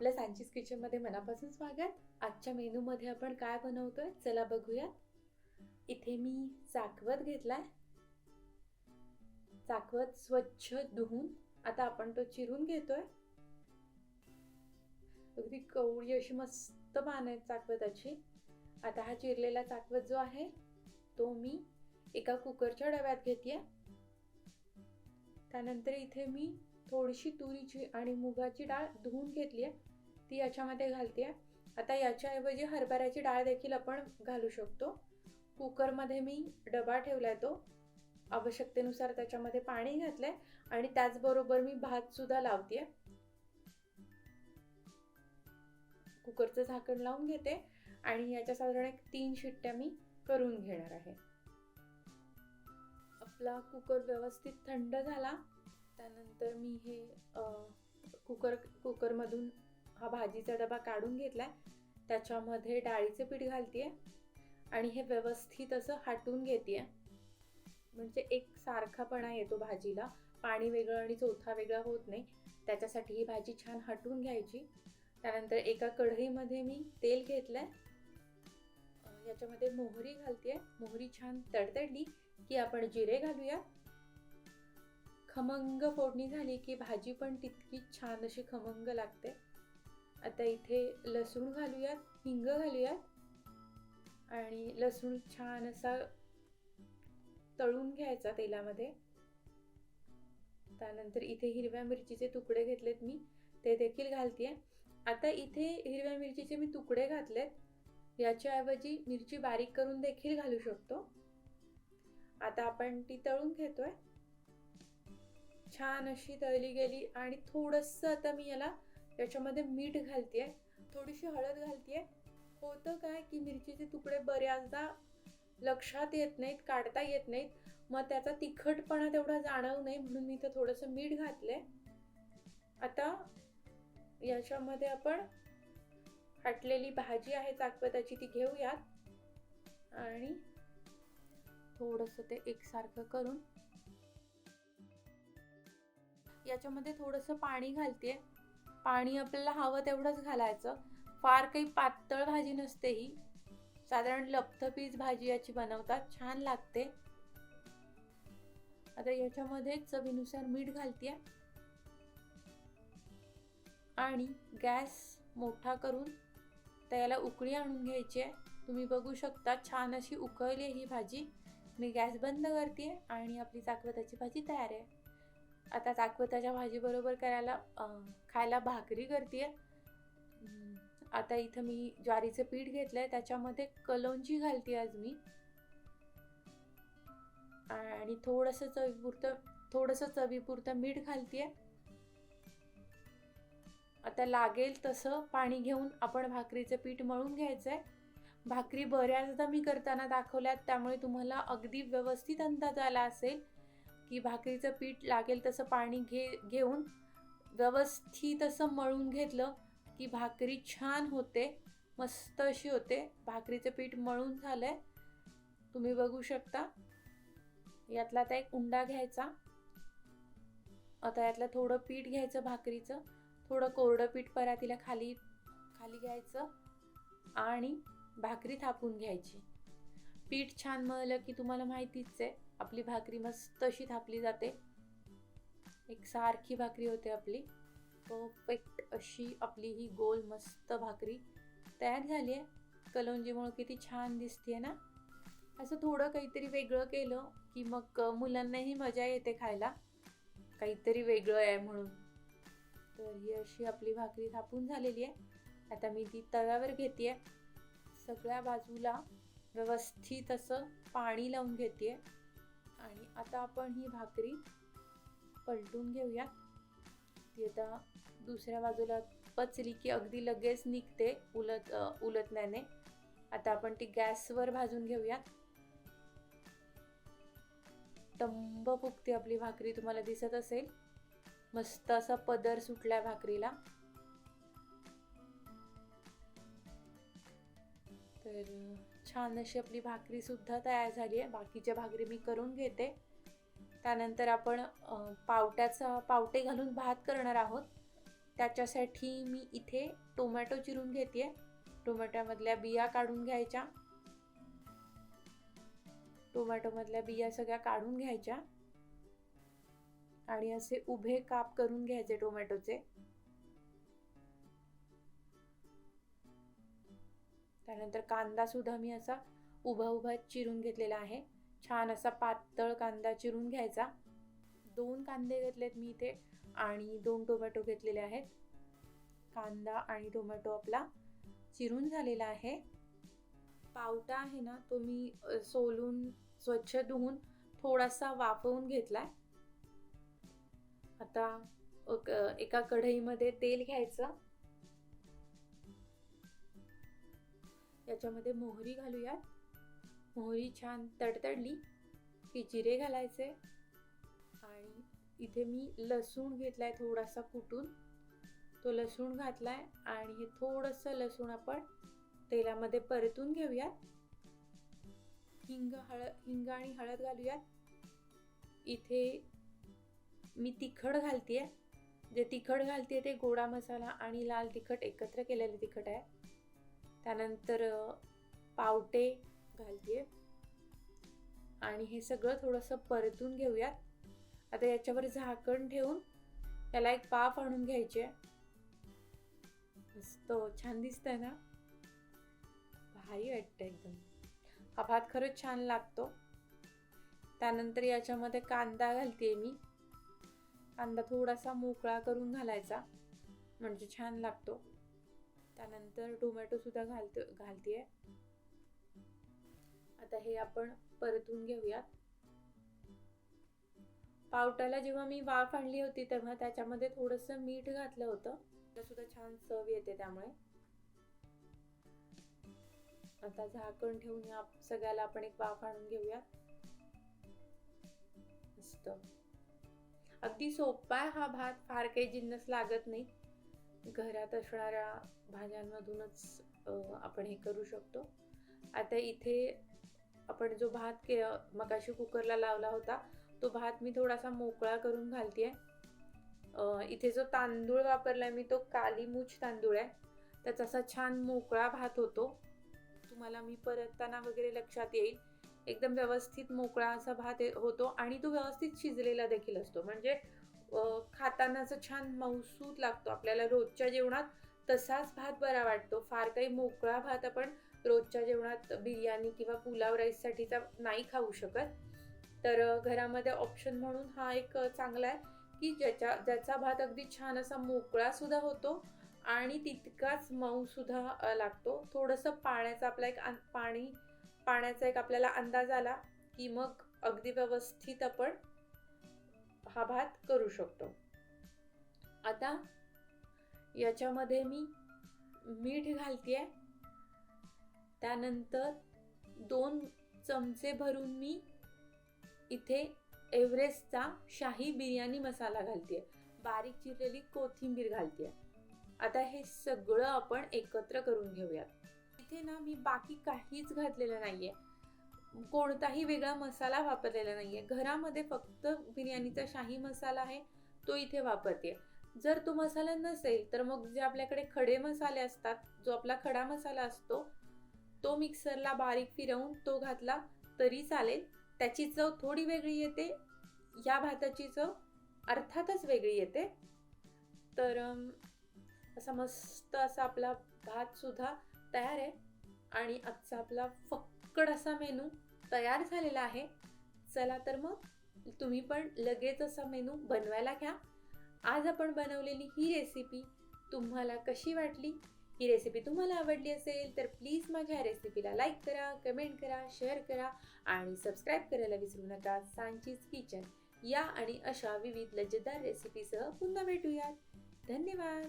आपल्या सांचीज किचनमध्ये मनापासून स्वागत. आजच्या मेनूमध्ये आपण काय बनवतोय? चला बघूयात. इथे मी चाकवत घेतलाय. चाकवत स्वच्छ धुवून आता आपण तो चिरून घेतोय. अगदी कवळी अशी मस्त पान आहे चाकवताची. आता हा चिरलेला चाकवत जो आहे तो मी एका कुकरच्या डब्यात घेते त्यानंतर इथे मी थोडीशी तुरीची आणि मुगाची डाळ धुवून घेतली आहे ती याच्यामध्ये घालते आता याच्याऐवजी हरभऱ्याची डाळ देखील आपण घालू शकतो. कुकरमध्ये मी डबा ठेवला आहे तो. आवश्यकतेनुसार त्याच्यामध्ये पाणी घातलंय आणि त्याचबरोबर मी भात सुद्धा लावते कुकरचं झाकण लावून घेते आणि याच्या साधारण एक तीन शिट्ट्या मी करून घेणार आहे. आपला कुकर व्यवस्थित थंड झाला. त्यानंतर मी हे कुकर कुकरमधून हा भाजीचा डबा काढून घेतला आहे त्याच्यामध्ये डाळीचे पीठ घालते आणि हे व्यवस्थित असं हाटून घेते म्हणजे एक सारखापणा येतो भाजीला. पाणी वेगळं आणि चौथा वेगळा होत नाही. त्याच्यासाठी ही भाजी छान हटवून घ्यायची. त्यानंतर एका कढईमध्ये मी तेल घेतलं आहे याच्यामध्ये मोहरी घालते मोहरी छान तडतडली की आपण जिरे घालूया. खमंग फोडणी झाली की भाजी पण तितकी छान अशी खमंग लागते. आता इथे लसूण घालूयात हिंग घालूयात. आणि लसूण छान असा तळून घ्यायचा तेलामध्ये. त्यानंतर इथे हिरव्या मिरचीचे तुकडे घेतलेत मी ते देखील घालते आता इथे हिरव्या मिरचीचे मी तुकडे घातलेत याच्याऐवजी मिरची बारीक करून देखील घालू शकतो. आता आपण ती तळून घेतोय. छान अशी तळली गेली आणि थोडंसं आता मी याला याच्यामध्ये मीठ घालते थोडीशी हळद घालते होतं काय की मिरचीचे तुकडे बऱ्याचदा लक्षात येत नाहीत काढता येत नाहीत. मग त्याचा तिखटपणा तेवढा जाणव नाही म्हणून मी इथं थोडंसं मीठ घातले आता याच्यामध्ये आपण फाटलेली भाजी आहे चाकपताची ती घेऊयात. आणि थोडंसं ते एकसारखं करून याच्यामध्ये थोडंसं पाणी घालते पाणी आपल्याला हवं तेवढंच घालायचं. फार काही पातळ भाजी नसते ही. साधारण लपथपीच भाजी याची बनवतात. छान लागते. आता याच्यामध्ये चवीनुसार मीठ घालते आणि गॅस मोठा करून त्याला उकळी आणून घ्यायची आहे. तुम्ही बघू शकता छान अशी उकळली ही भाजी. मी गॅस बंद करते आणि आपली चाकवताची भाजी तयार आहे. आता चाकवताच्या भाजीबरोबर करायला खायला भाकरी करते आता इथं मी ज्वारीचं पीठ घेतलंय त्याच्यामध्ये कलोंजी घालते आज मी. आणि थोडंसं चवीपुरतं थोडंसं चवीपुरतं मीठ घालते आता लागेल तसं पाणी घेऊन आपण भाकरीचं पीठ मळून घ्यायचं आहे भाकरी बऱ्याचदा मी करताना दाखवल्यात त्यामुळे तुम्हाला अगदी व्यवस्थित अंदाज आला असेल. की भाकरीचं पीठ लागेल तसं पाणी घे घेऊन व्यवस्थित असं मळून घेतलं की भाकरी छान होते मस्त अशी होते. भाकरीचं पीठ मळून झालं आहे तुम्ही बघू शकता. यातला आता एक उंडा घ्यायचा. आता यातलं थोडं पीठ घ्यायचं भाकरीचं. थोडं कोरडं पीठ परातीला खाली खाली घ्यायचं. आणि भाकरी थापून घ्यायची. पीठ छान मळलं की तुम्हाला माहितीच आहे आपली भाकरी मस्त अशी थापली जाते. एक सारखी भाकरी होते आपली. परफेक्ट अशी आपली ही गोल मस्त भाकरी तयार झाली आहे. कलोंजीमुळं किती छान दिसते ना? असं थोडं काहीतरी वेगळं केलं की मग मुलांनाही मजा येते खायला. काहीतरी वेगळं आहे म्हणून. तर ही अशी आपली भाकरी थापून झालेली आहे. आता मी ती तव्यावर घेते सगळ्या बाजूला व्यवस्थित असं पाणी लावून घेते आणि आता आपण ही भाकरी पलटून घेऊया. ती आता दुसऱ्या बाजूला पचली की अगदी लगेच निघते उलत उलटण्याने. आता आपण ती गॅसवर भाजून घेऊयात टंब फुगते आपली भाकरी तुम्हाला दिसत असेल. मस्त असा पदर सुटलाय भाकरीला. तर छान अशी आपली भाकरीसुद्धा तयार झाली आहे. बाकीच्या भाकरी मी करून घेते. त्यानंतर आपण पावट्याचा पावटे घालून भात करणार आहोत. त्याच्यासाठी मी इथे टोमॅटो चिरून घेते टोमॅटोमधल्या बिया काढून घ्यायच्या. टोमॅटोमधल्या बिया सगळ्या काढून घ्यायच्या. आणि असे उभे काप करून घ्यायचे टोमॅटोचे. त्यानंतर कांदासुद्धा मी असा उभा उभा चिरून घेतलेला आहे. छान असा पातळ कांदा चिरून घ्यायचा. दोन कांदे घेतलेत मी इथे आणि दोन टोमॅटो घेतलेले आहेत. कांदा आणि टोमॅटो आपला चिरून झालेला आहे. पावटा आहे ना तो मी सोलून स्वच्छ धुवून थोडासा वाफवून घेतलाय. आता एका कढईमध्ये तेल घ्यायचं. याच्यामध्ये मोहरी घालूयात. मोहरी छान तडतडली की जिरे घालायचे. आणि इथे मी लसूण घेतलाय थोडासा कुटून. तो लसूण घातलाय आणि हे थोडंसं लसूण आपण तेलामध्ये परतून घेऊयात. हिंग हळद हिंग आणि हळद घालूयात. इथे मी तिखट घालते जे तिखट घालते ते गोडा मसाला आणि लाल तिखट एकत्र केलेले तिखट आहे. त्यानंतर पावटे घालते. आणि हे सगळं थोडंसं परतून घेऊयात. आता याच्यावर झाकण ठेवून त्याला एक पाफ आणून घ्यायचे. मस्त छान दिसतंय ना? भारी वाटतं एकदम. हा भात खरंच छान लागतो. त्यानंतर याच्यामध्ये कांदा घालते मी. कांदा थोडासा मोकळा करून घालायचा. म्हणजे छान लागतो. त्यानंतर टोमॅटो सुद्धा घालतो घालते आता हे आपण परतून घेऊयात. पावटाला जेव्हा मी वाफ आणली होती तेव्हा त्याच्यामध्ये थोडस मीठ घातलं होतं. सुद्धा छान चव येते त्यामुळे. आता झाकण ठेवून या सगळ्याला आपण एक वाफ आणून घेऊया मस्त. अगदी सोपा आहे हा भात फार काही जिन्नस लागत नाही. घरात असणाऱ्या भाज्यांमधूनच आपण हे करू शकतो. आता इथे आपण जो भात के मगाशी कुकरला लावला होता तो भात मी थोडासा मोकळा करून घालते आहे इथे जो तांदूळ वापरलाय मी तो कालीमूछ तांदूळ आहे. त्याचा असा छान मोकळा भात होतो. तुम्हाला मी परतताना वगैरे लक्षात येईल. एकदम व्यवस्थित मोकळा असा भात होतो आणि तो व्यवस्थित शिजलेला देखील असतो. म्हणजे खातानाचं छान मौसूद लागतो आपल्याला रोजच्या जेवणात तसाच भात बरा वाटतो. फार काही मोकळा भात आपण रोजच्या जेवणात बिर्याणी किंवा पुलाव राईससाठीचा नाही खाऊ शकत. तर घरामध्ये ऑप्शन म्हणून हा एक चांगला आहे की ज्याच्या ज्याचा भात अगदी छान असा मोकळासुद्धा होतो आणि तितकाच मऊसुद्धा लागतो. थोडंसं पाण्याचा आपला एक पाणी पाण्याचा एक आपल्याला अंदाज आला की मग अगदी व्यवस्थित आपण हा भात करू शकतो. आता याच्यामध्ये मी मीठ घालतेय. त्यानंतर दोन चमचे भरून मी इथे एव्हरेस्टचा शाही बिर्याणी मसाला घालतेय. बारीक चिरलेली कोथिंबीर घालतेय. आता हे सगळं आपण एकत्र करून घेऊयात. इथे ना मी बाकी काहीच घातलेलं नाहीये. कोणताही वेगळा मसाला वापरलेला नाही आहे घरामध्ये फक्त बिर्याणीचा शाही मसाला आहे तो इथे वापरते. जर तो मसाला नसेल तर मग जे आपल्याकडे खडे मसाले असतात जो आपला खडा मसाला असतो तो मिक्सरला बारीक फिरवून तो घातला तरी चालेल. त्याची चव थोडी वेगळी येते. या भाताची चव अर्थातच वेगळी येते. तर असा मस्त असा आपला भातसुद्धा तयार आहे. आणि आजचा आपला फक्त फक्कड असा मेनू तयार झालेला आहे. चला तर मग तुम्ही पण लगेच असा मेनू बनवायला घ्या. आज आपण बनवलेली ही रेसिपी तुम्हाला कशी वाटली? ही रेसिपी तुम्हाला आवडली असेल तर प्लीज माझ्या रेसिपीला लाईक करा कमेंट करा शेअर करा आणि सबस्क्राईब करायला विसरू नका. सांचीज किचन या आणि अशा विविध लज्जतदार रेसिपीसह पुन्हा भेटूयात. धन्यवाद!